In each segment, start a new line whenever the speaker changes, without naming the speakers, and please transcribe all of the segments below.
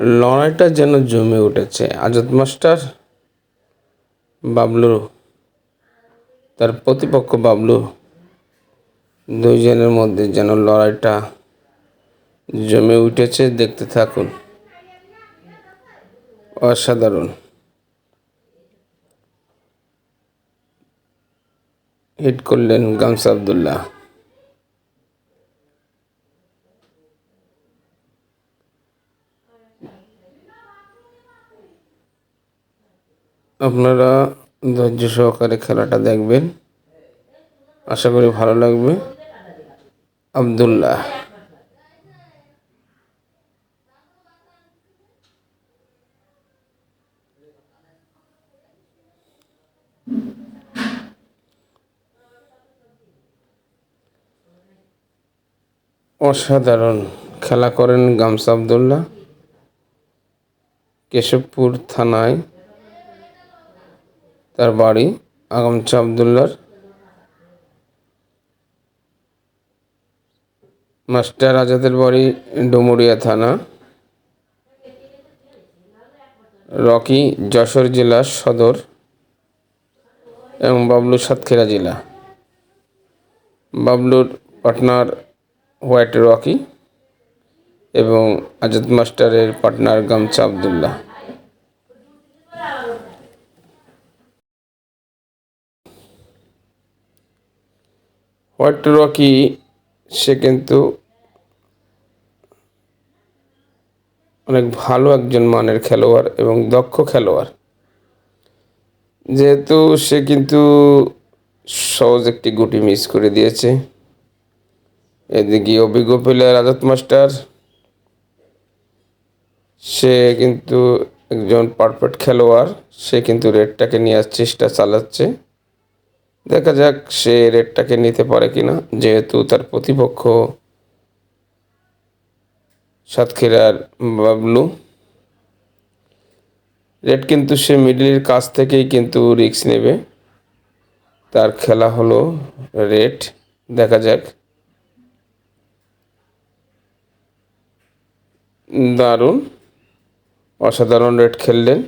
লড়াইটা যেন জমে উঠেছে। আজাদ মাস্টার বাবলু, তার প্রতিপক্ষ বাবলু, দুইজনের মধ্যে যেন লড়াইটা জমে উঠেছে দেখতে থাকুন। অসাধারণ। হিট করলেন গামসা আবদুল্লাহ। আপনারা ধৈর্য সহকারে খেলাটা দেখবেন। আশা করি ভালো লাগবে। আবদুল্লাহ। অসাধারণ। খেলা করেন গামসা আবদুল্লাহ। কেশবপুর থানায় তার বাড়ি আগামচা আবদুল্লার মাস্টার আজাদের বাড়ি ডুমুরিয়া থানা, রকি যশোর জেলা সদর এবং বাবলু সাতক্ষীরা জেলা। বাবলুর পার্টনার হোয়াইট রকি এবং আজাদ মাস্টারের পার্টনার গামছা আবদুল্লাহ। হোয়াইট রকি সে কিন্তু অনেক ভালো একজন মানের খেলোয়াড় এবং দক্ষ খেলোয়াড়। যেহেতু সে কিন্তু সহজ একটি গুটি মিস করে দিয়েছে। এদিকে অভিজ্ঞ প্লেয়ার আজাদ মাস্টার, সে কিন্তু একজন পারফেক্ট খেলোয়াড়, সে কিন্তু রেডটাকে নেওয়ার চেষ্টা চালাচ্ছে। দেখা যাক সে রেটটাকে নিতে পারে কিনা, যেহেতু তার প্রতিপক্ষ সাতক্ষীরার বাবলু। রেড কিন্তু সে মিডিলের কাছ থেকেই কিন্তু রিক্স নেবে। তার খেলা হলো রেড দেখা যাক। দারুণ, অসাধারণ রেড খেললেন।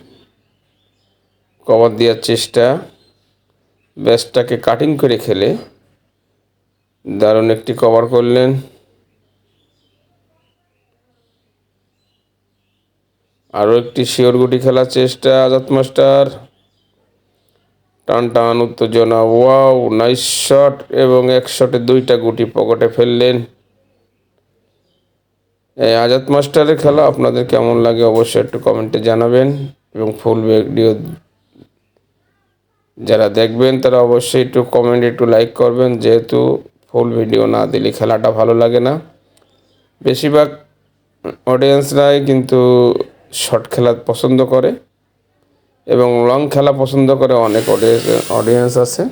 কভার দেওয়ার চেষ্টা। ব্যাসটাকে কাটিং করে খেলে দারুণ একটি কভার করলেন। আরও একটি শিওর গুটি খেলার চেষ্টা, আজাদ মাস্টার। টান টান উত্তেজনা ওয়াও নাইস শট এবং এক শটে দুইটা গুটি পকেটে ফেললেন। এই আজাদ মাস্টারের খেলা আপনাদের কেমন লাগে অবশ্যই একটু কমেন্টে জানাবেন এবং ফুল ভিডিও যারা দেখবেন, তারা অবশ্যই একটু কমেন্ট একটু লাইক করবেন। যেহেতু ফুল ভিডিও না দিলে খেলাটা ভালো লাগে না। বেশিরভাগ অডিয়েন্সরাই কিন্তু শর্ট খেলা পছন্দ করে এবং লং খেলা পছন্দ করে অনেক অডিয়েন্স অডিয়েন্স আছে।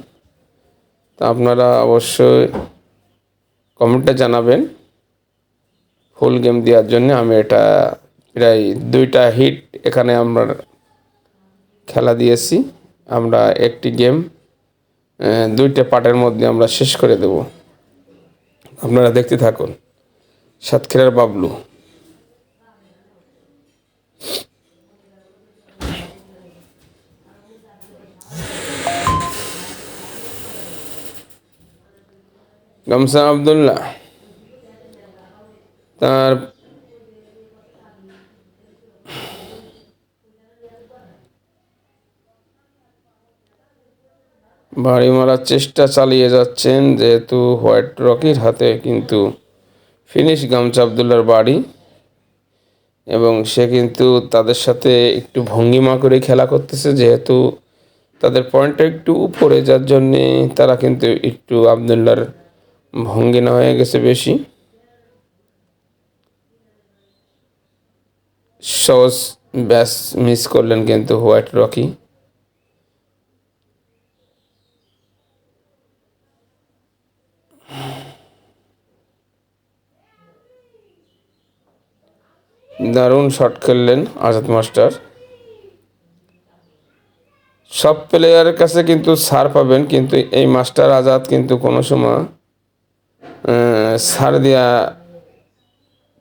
তা আপনারা অবশ্যই কমেন্টে জানাবেন। ফুল গেম দেওয়ার জন্য আমি এটা প্রায় দুইটা হিট এখানে আমরা খেলা দিয়েছি। আমরা একটি গেম দুইটা পার্টের মধ্যে আমরা শেষ করে দেব। আপনারা দেখতে থাকুন। সাতক্ষীরার বাবলু। গামসা আবদুল্লাহ। তার বাড়ি মারার চেষ্টা চালিয়ে যাচ্ছেন যেহেতু হোয়াইট রকির হাতে কিন্তু ফিনিশ গামছা আবদুল্লার বাড়ি। এবং সে কিন্তু তাদের সাথে একটু ভঙ্গিমা করে খেলা করতেছে যেহেতু তাদের পয়েন্টটা একটু উপরে, যার জন্যে তারা কিন্তু একটু আবদুল্লার ভঙ্গিনা হয়ে গেছে বেশি। সহজ ব্যাস মিস করলেন কিন্তু হোয়াইট রকি। দারুণ শট খেললেন আজাদ মাস্টার। সব প্লেয়ারের কাছে কিন্তু সার পাবেন, কিন্তু এই মাস্টার আজাদ কিন্তু কোনো সময় সার দেওয়া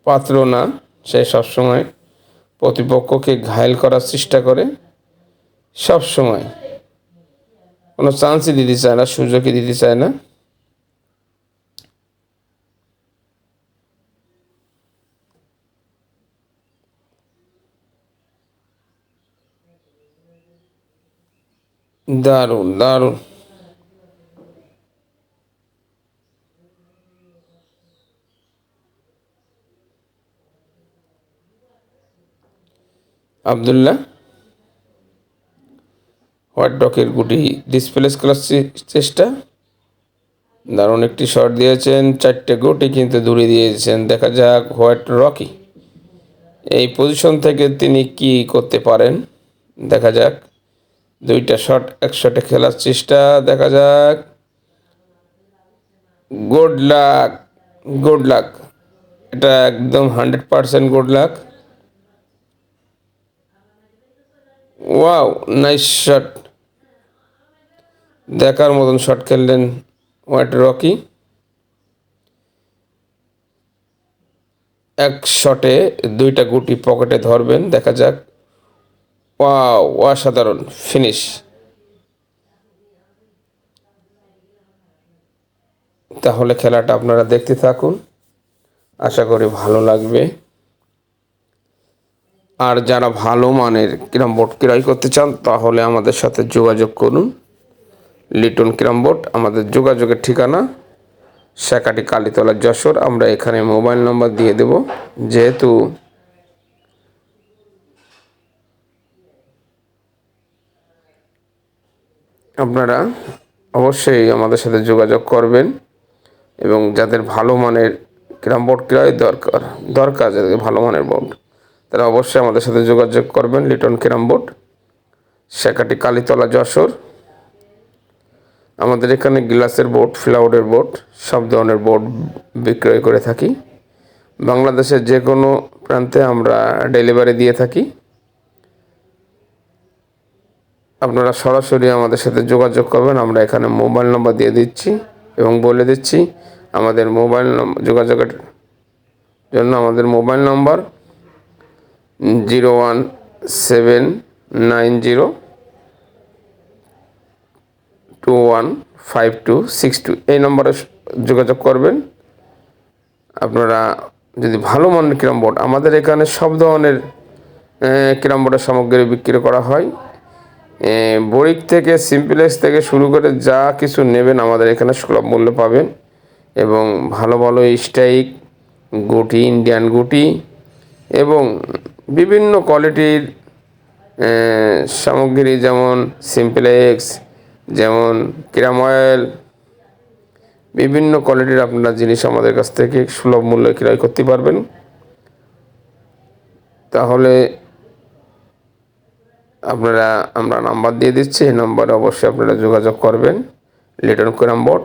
পাত্র না। সে সবসময় প্রতিপক্ষকে ঘায়েল করার চেষ্টা করে, সব সময়। কোনো চান্সই দিতে চায় না, সুযোগই দিতে চায় না। দারুণ দারুণ। আবদুল্লাহ হোয়াইট ডকের গুটি ডিসপ্লেস করার চেষ্টা। দারুণ একটি শট দিয়েছেন, চারটে গুটি কিন্তু দূরে দিয়েছেন। দেখা যাক হোয়াইট রকি এই পজিশন থেকে তিনি কি করতে পারেন। দেখা যাক। দুইটা শট এক শটে খেলার চেষ্টা, দেখা যাক। গুড লাক গুড লাক এটা একদম hundred percent good luck wow nice shot দেখার মতন শট খেললেন হোয়াইট রকি এক শটে দুইটা গুটি পকেটে ধরবেন, দেখা যাক। ওয়াও, অসাধারণ ফিনিশ তাহলে খেলাটা আপনারা দেখতে থাকুন। আশা করি ভালো লাগবে। আর যারা ভালো মানের ক্যারাম বোর্ড ক্রয় করতে চান, তাহলে আমাদের সাথে যোগাযোগ করুন। লিটন ক্যারাম বোর্ড, আমাদের যোগাযোগের ঠিকানা শাখাটি কালীতলা যশোর। আমরা এখানে মোবাইল নম্বর দিয়ে দেব। যেহেতু আপনারা অবশ্যই আমাদের সাথে যোগাযোগ করবেন এবং যাদের ভালো মানের ক্যারাম বোর্ড ক্রয় দরকার দরকার যাদের ভালো মানের বোর্ড, তারা অবশ্যই আমাদের সাথে যোগাযোগ করবেন লিটন ক্যারাম বোর্ড, শাখাটি কালীতলা যশোর। আমাদের এখানে গ্লাসের বোর্ড, ফ্লাউডের বোর্ড, সব ধরনের বোর্ড বিক্রয় করে থাকি। বাংলাদেশের যে কোনো প্রান্তে আমরা ডেলিভারি দিয়ে থাকি। আপনারা সরাসরি আমাদের সাথে যোগাযোগ করবেন। আমরা এখানে মোবাইল নম্বর দিয়ে দিচ্ছি এবং বলে দিচ্ছি, আমাদের মোবাইল নম্বর যোগাযোগের জন্য আমাদের mobile number zero one seven nine zero two one five two six two. এই নম্বরে যোগাযোগ করবেন। আপনারা যদি ভালো মানের ক্যারাম বোর্ড আমাদের এখানে সব ধরনের ক্যারাম বোর্ডের সামগ্রী বিক্রি করা হয়। বরিক থেকে, সিম্পলেক্স থেকে শুরু করে যা কিছু নেবেন আমাদের এখানে সুলভ মূল্য পাবেন। এবং ভালো ভালো স্ট্রাইক গুটি, ইন্ডিয়ান গুটি এবং বিভিন্ন কোয়ালিটির সামগ্রী যেমন সিম্পলেক্স, যেমন কিরাম অয়েল, বিভিন্ন কোয়ালিটির আপনারা জিনিস আমাদের কাছ থেকে সুলভ মূল্যে ক্রয় করতে পারবেন। তাহলে আপনারা, আমরা নাম্বার দিয়ে দিচ্ছি, এই নম্বরে অবশ্যই আপনারা যোগাযোগ করবেন। লিটন কোরাম বোর্ড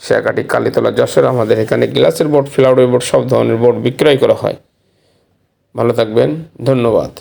শেখাটি কালীতলা যশোর, আমাদের এখানে গ্লাসের বোর্ড ফ্লাউডের বোর্ড সব ধরনের বোর্ড বিক্রয় করা হয়। ভালো থাকবেন, ধন্যবাদ।